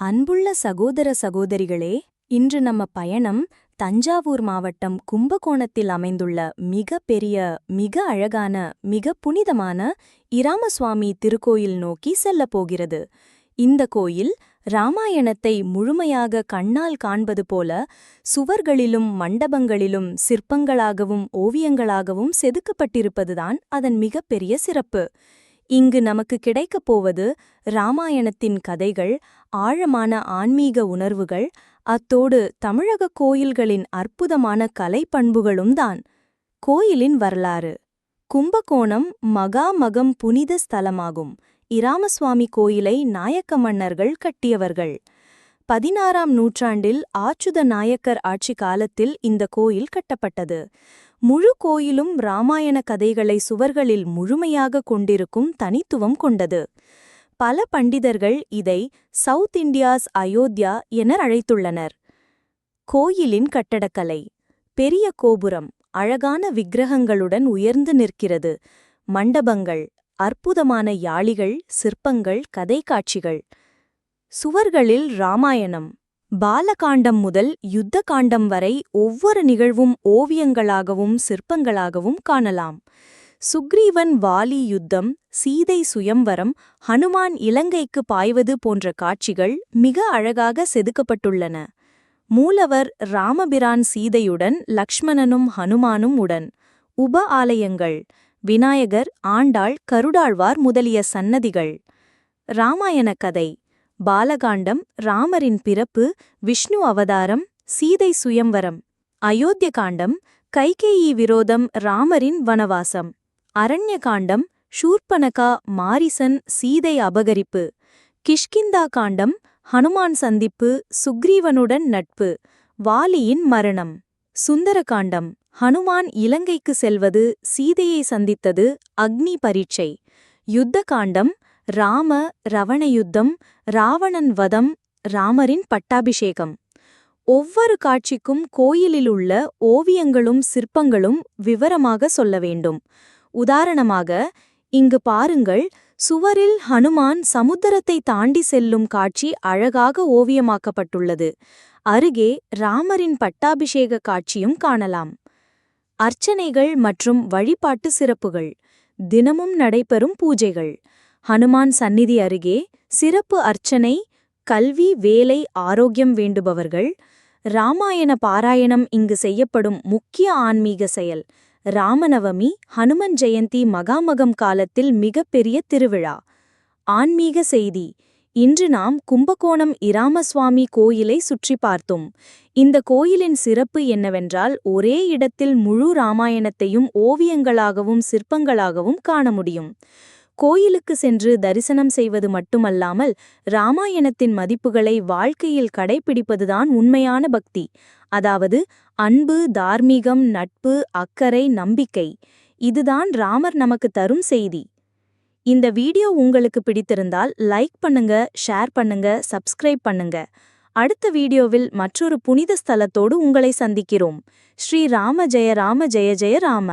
அன்புள்ள சகோதர சகோதரிகளே இன்று நம்ம பயணம் தஞ்சாவூர் மாவட்டம் கும்பகோணத்தில் அமைந்துள்ள மிக பெரிய மிக அழகான மிக புனிதமான இராமசுவாமி திருக்கோயில் நோக்கி செல்லப் போகிறது. இந்த கோயில் ராமாயணத்தை முழுமையாக கண்ணால் காண்பது போல சுவர்களிலும் மண்டபங்களிலும் சிற்பங்களாகவும் ஓவியங்களாகவும் செதுக்கப்பட்டிருப்பதுதான் அதன் மிகப்பெரிய சிறப்பு. இங்கு நமக்கு கிடைக்கப் போவது ராமாயணத்தின் கதைகள் ஆழமான ஆன்மீக உணர்வுகள் அத்தோடு தமிழக கோயில்களின் அற்புதமான கலை பண்புகளும் தான். கோயிலின் வரலாறு. கும்பகோணம் மகாமகம் புனித ஸ்தலமாகும். இராமசுவாமி கோயிலை நாயக்க மன்னர்கள் கட்டியவர்கள். பதினாறாம் நூற்றாண்டில் ஆச்சுத நாயக்கர் ஆட்சி காலத்தில் இந்த கோயில் கட்டப்பட்டது. முழு கோயிலும் இராமாயண கதைகளை சுவர்களில் முழுமையாக கொண்டிருக்கும் தனித்துவம் கொண்டது. பல பண்டிதர்கள் இதை சவுத் இண்டியாஸ் அயோத்தியா என அழைத்துள்ளனர். கோயிலின் கட்டடக்கலை பெரிய கோபுரம் அழகான விக்கிரகங்களுடன் உயர்ந்து நிற்கிறது. மண்டபங்கள் அற்புதமான யாளிகள் சிற்பங்கள் கதை காட்சிகள். சுவர்களில் ராமாயணம். பாலகாண்டம் முதல் யுத்த காண்டம் வரை ஒவ்வொரு நிகழ்வும் ஓவியங்களாகவும் சிற்பங்களாகவும் காணலாம். சுக்ரீவன் வாலி யுத்தம் சீதை சுயம்வரம் ஹனுமான் இலங்கைக்கு பாய்வது போன்ற காட்சிகள் மிக அழகாக செதுக்கப்பட்டுள்ளன. மூலவர் ராமபிரான் சீதையுடன் லக்ஷ்மணனும் ஹனுமானும் உடன். உப ஆலயங்கள் விநாயகர் ஆண்டாள் கருடாழ்வார் முதலிய சன்னதிகள். ராமாயண கதை. பாலகாண்டம் ராமரின் பிறப்பு விஷ்ணு அவதாரம் சீதை சுயம்வரம். அயோத்திய காண்டம் கைகேயி விரோதம் ராமரின் வனவாசம். அரண்ய காண்டம் ஷூர்பனகா மாரிசன் சீதை அபகரிப்பு. கிஷ்கிந்தா காண்டம் ஹனுமான் சந்திப்பு சுக்ரீவனுடன் நட்பு. வாலியின் மரணம். சுந்தரகாண்டம் ஹனுமான் இலங்கைக்கு செல்வது சீதையை சந்தித்தது அக்னி பரீட்சை. யுத்த காண்டம் ராம ரவண யுத்தம் ராவணன் வதம் ராமரின் பட்டாபிஷேகம். ஒவ்வொரு காட்சிக்கும் கோயிலில் உள்ள ஓவியங்களும் சிற்பங்களும் விவரமாக சொல்ல வேண்டும். உதாரணமாக இங்கு பாருங்கள் சுவரில் ஹனுமான் சமுத்திரத்தை தாண்டி செல்லும் காட்சி அழகாக ஓவியமாக்கப்பட்டுள்ளது. அருகே ராமரின் பட்டாபிஷேக காட்சியும் காணலாம். அர்ச்சனைகள் மற்றும் வழிபாட்டு சிறப்புகள். தினமும் நடைபெறும் பூஜைகள். ஹனுமான் சந்நிதி அருகே சிறப்பு அர்ச்சனை கல்வி வேலை ஆரோக்கியம் வேண்டுபவர்கள். ராமாயண பாராயணம் இங்கு செய்யப்படும் முக்கிய ஆன்மீக செயல். ராமநவமி ஹனுமன் ஜெயந்தி மகாமகம் காலத்தில் மிகப்பெரிய திருவிழா. ஆன்மீக செய்தி இன்று நாம் கும்பகோணம் இராமசுவாமி கோயிலை சுற்றி பார்த்தோம். இந்த கோயிலின் சிறப்பு என்னவென்றால் ஒரே இடத்தில் முழு ராமாயணத்தையும் ஓவியங்களாகவும் சிற்பங்களாகவும் காண முடியும். கோயிலுக்கு சென்று தரிசனம் செய்வது மட்டுமல்லாமல் ராமாயணத்தின் மதிப்புகளை வாழ்க்கையில் கடைபிடிப்பதுதான் உண்மையான பக்தி. அதாவது அன்பு தார்மீகம் நட்பு அக்கறை நம்பிக்கை இதுதான் ராமர் நமக்கு தரும் செய்தி. இந்த வீடியோ உங்களுக்கு பிடித்திருந்தால் லைக் பண்ணுங்க ஷேர் பண்ணுங்க சப்ஸ்கிரைப் பண்ணுங்க. அடுத்த வீடியோவில் மற்றொரு புனித ஸ்தலத்தோடு உங்களை சந்திக்கிறோம். ஸ்ரீ ராம ஜெய ராம ஜெய ஜெய ராம.